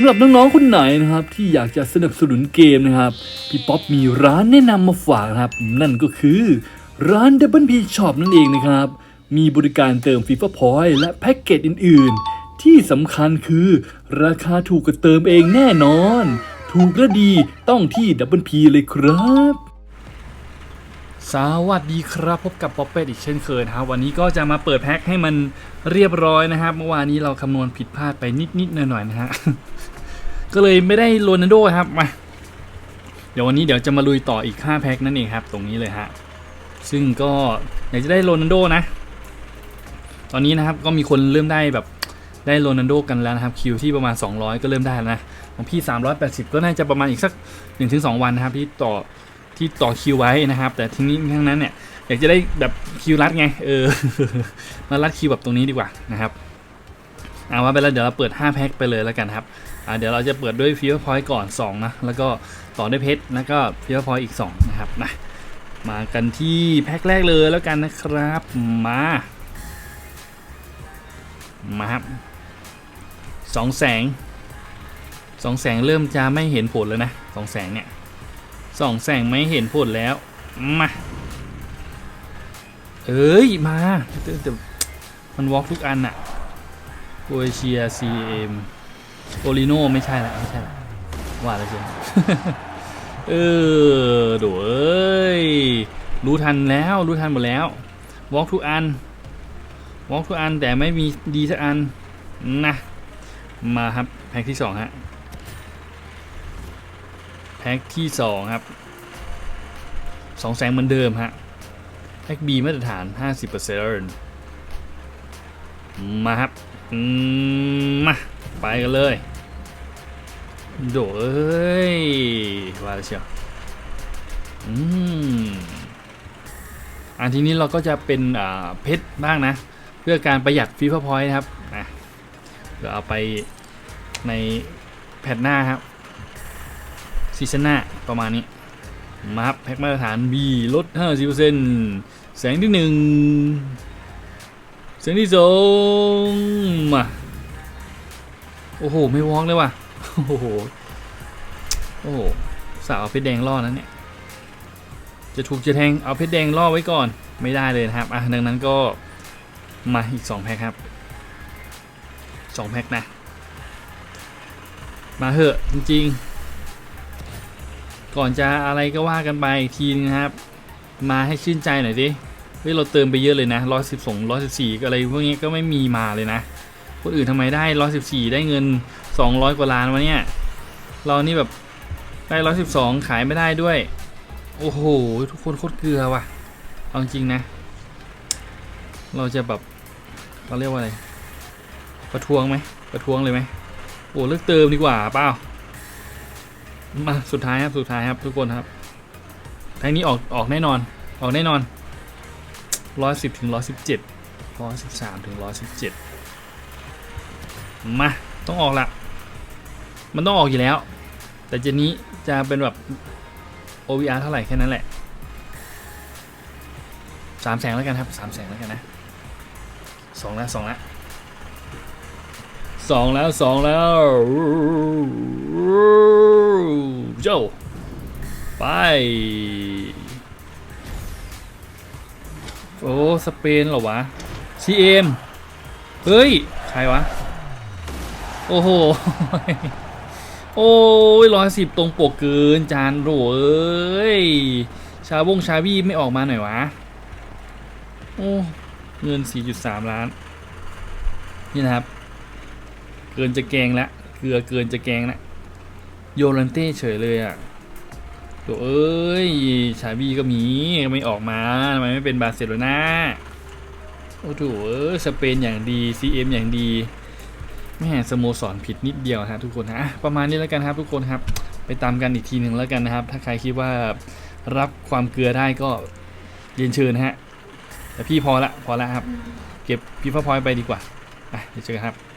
ำหรับน้องๆคนไหนนะครับ ที่อยากจะสนับสนุนเกมนะครับ พี่ป๊อปมีร้านแนะนำมาฝากนะครับ นั่นก็คือร้าน Double P Shop นั่นเองนะครับ มีบริการเติม FIFA Point และแพ็กเกจอื่น ๆ ที่สำคัญคือราคาถูกกว่าเติมเองแน่นอน ถูกและดีต้องที่ Double P เลยครับสวัสดีครับพบกับป๊อปเป็ดอีกเช่นเคยนะครับวันนี้ก็จะมาเปิดแพ็คให้มันเรียบร้อยนะครับ เมื่อวานนี้เราคำนวณผิดพลาดไปนิดๆหน่อยๆนะฮะ ก็เลยไม่ได้โรนัลโดครับมาเดี๋ยววันนี้เดี๋ยวจะมาลุยต่ออีก 5 แพ็คนั่นเองครับ ตรงนี้เลยฮะซึ่งก็อยากจะได้โรนัลโดนะ ตอนนี้นะครับก็มีคนเริ่มได้แบบได้โรนัลโดกันแล้วนะครับคิวที่ประมาณ 200 ก็เริ่มได้แล้วนะของพี่ 380 ก็น่าจะประมาณอีกสัก 1-2 วันนะครับที่ต่อที่ต่อคิวไว้นะครับ แต่ทีนี้ทั้งนั้นเนี่ยอยากจะได้แบบคิวรัดไงเออมารัดคิวแบบตรงนี้ดีกว่านะครับ เอาว่าไปแล้วเดี๋ยวเราเปิด 5 แพ็คไปเลยแล้วกันครับอ่าเดี๋ยวเราจะเปิดด้วยฟีเวอร์พอยต์ก่อน 2 นะ แล้วก็ต่อด้วยเพชรแล้วก็ฟีเวอร์พอยต์อีก 2 นะครับนะมากันที่แพ็คแรกเลยแล้วกันนะครับ มา มาครับสองแสงสองแสงเริ่มจะไม่เห็นผลแล้วนะสองแสงเนี่ยสองแสงไม่เห็นผลแล้ว มา เอ้ย มาแต่แต่มันวอล์กทุกอันอะ โคเชียซีเอ็มโอริโนไม่ใช่ละไม่ใช่ละว่าแล้วเชียเออโดเอ้ย รู้ทันแล้ว รู้ทันหมดแล้ววอล์กทุกอันวอล์กทุกอันแต่ไม่มีดีสักอันนะมาครับ แพ็คที่สองฮะแพ็คที่สองครับสองแสงเหมือนเดิมฮะแพ็ค B มาตรฐาน 50% มาครับมาไปกันเลย โดเอ้ยว่าเชียวอืมอันทีนี้เราก็จะเป็นเพชรบ้างนะ เพื่อการประหยัดฟีฟ่าพอยต์ครับนะเดี๋ยวเอาไปในแผ่นหน้าครับซีซันหน้าประมาณนี้มาครับแพ็กมาตรฐาน B ลด50%แสงที่หนึ่ง เสียงที่สองมาโอ้โห ไม่วองเลยว่ะ โอ้โห โอ้สาวเอาเพชรแดงล่อแล้วเนี่ย จะถูกจะแทงเอาเพชรแดงล่อไว้ก่อน ไม่ได้เลยนะครับ อะ ดังนั้นก็มาอีก 2 แพ็คครับ 2 แพ็คนะ มาเหอะจริง ๆ ก่อนจะอะไรก็ว่ากันไปทีนะครับ มาให้ชื่นใจหน่อยสิ เฮ้ยเราเติมไปเยอะเลยนะร้อยสิบสองร้อยสิบสี่อะไรพวกนี้ก็ไม่มีมาเลยนะ คนอื่นทำไมได้ร้อยสิบสี่ได้เงินสองร้อยกว่าล้านวะเนี่ย เรานี่แบบได้ร้อยสิบสองขายไม่ได้ด้วย โอ้โห ทุกคนโคตรเกลือว่ะ เอาจริงนะ เราจะแบบเราเรียกว่าอะไร ประท้วงไหมประท้วงเลยไหมโอ้เลิกเติมดีกว่าเปล่ามาสุดท้ายครับสุดท้ายครับทุกคนครับแพ็กนี้ออกออกแน่นอนออกแน่นอน ร้อยสิบถึงร้อยสิบเจ็ดร้อยสิบสามถึงร้อยสิบเจ็ดมา ต้องออกละ มันต้องออกอยู่แล้ว แต่เจนนี้จะเป็นแบบ OVR เท่าไหร่แค่นั้นแหละสามแสงแล้วกันครับสามแสงแล้วกันนะสองแล้วสองแล้วสองแล้วสองแล้วโจไป โอ้สเปนเหรอวะ CM เอ็มเฮ้ย ใครวะ โอ้โห โอ้ยร้อยสิบตรงปกเกินจานโรเอ้ย ชาบงชาบี้ไม่ออกมาหน่อยวะ โอ้เงิน 4.3 ล้าน นี่นะครับ เกินจะแกงละ เกลือเกินจะแกงละ โยลันเต้เฉยเลยอะ่ะ โถเอ้ย ชาบี้ก็มีไม่ออกมาทำไมไม่เป็นบาร์เซโลนาโอ้โถเอ้ยสเปนอย่างดี CM อย่างดีแม่สโมสรผิดนิดเดียวฮะทุกคนฮะประมาณนี้แล้วกันครับทุกคนครับ ไปตามกันอีกทีหนึ่งแล้วกันนะครับ ถ้าใครคิดว่ารับความเกลือได้ก็เรียนเชิญนะฮะแต่พี่พอละพอละครับ เก็บพี่ฟ้าพอยไปดีกว่าไปเดี๋ยวเจอกันครับ